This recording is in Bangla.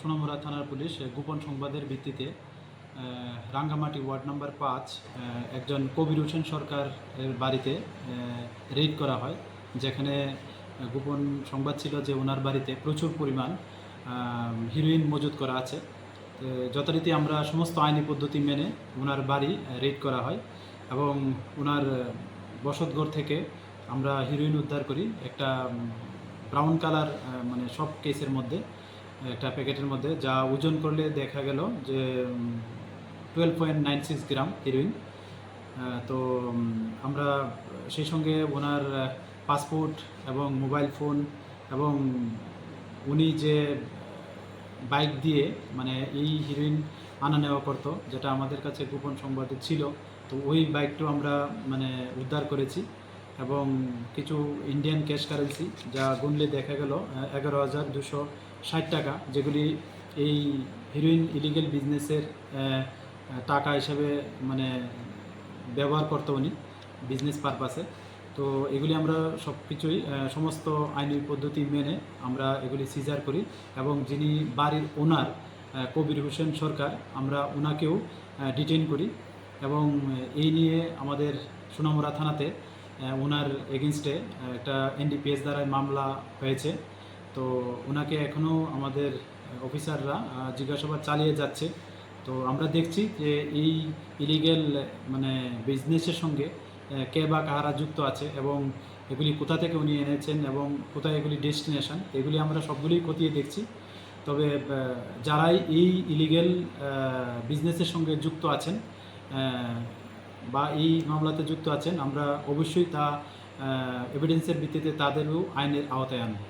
সোনামুড়া থানার পুলিশ গোপন সংবাদের ভিত্তিতে রাঙ্গামাটি ওয়ার্ড নাম্বার পাঁচ একজন কবির হোসেন সরকার বাড়িতে রেড করা হয়, যেখানে গোপন সংবাদ ছিল যে ওনার বাড়িতে প্রচুর পরিমাণ হিরোইন মজুত করা আছে। যথারীতি আমরা সমস্ত আইনি পদ্ধতি মেনে ওনার বাড়ি রেড করা হয় এবং ওনার বসতঘর থেকে আমরা হিরোইন উদ্ধার করি একটা ব্রাউন কালার মানে সব কেসের মধ্যে। একটা প্যাকেটের মধ্যে, যা ওজন করলে দেখা গেল যে twelve point nine six gram heroin তো আমরা সেই সঙ্গে ওনার পাসপোর্ট এবং মোবাইল ফোন এবং উনি যে বাইক দিয়ে মানে এই হিরোইন আনা নেওয়া করতো, যেটা আমাদের কাছে গোপন সংবাদে ছিল, তো ওই বাইকটাও আমরা মানে উদ্ধার করেছি। এবং কিছু ইন্ডিয়ান ক্যাশ কারেন্সি যা গুনলে দেখা গেল এগারো হাজার দুশো ষাট টাকা, যেগুলি এই হিরোইন ইলিগেল বিজনেসের টাকা হিসেবে মানে ব্যবহার করতো উনি বিজনেস পারপাসে তো এগুলি আমরা সব কিছুই সমস্ত আইনি পদ্ধতি মেনে আমরা এগুলি সিজার করি এবং যিনি বাড়ির ওনার কবির হোসেন সরকার, আমরা ওনাকেও ডিটেন করি এবং এই নিয়ে আমাদের সোনামুড়া থানাতে ওনার এগেনস্টে একটা এনডিপিএস দ্বারা মামলা হয়েছে। তো ওনাকে এখনও আমাদের অফিসাররা জিজ্ঞাসাবাদ চালিয়ে যাচ্ছে। তো আমরা দেখছি যে এই ইলিগেল মানে বিজনেসের সঙ্গে কে বা কাহারা যুক্ত আছে এবং এগুলি কোথা থেকে উনি এনেছেন এবং কোথায় এগুলি ডেস্টিনেশন এগুলি আমরা সবগুলোই খতিয়ে দেখছি। তবে যারাই এই ইলিগেল বিজনেসের সঙ্গে যুক্ত আছেন বা এই মামলাতে যুক্ত আছেন আমরা অবশ্যই তা এভিডেন্সের ভিত্তিতে তাদেরও আইনের আওতায় আনব।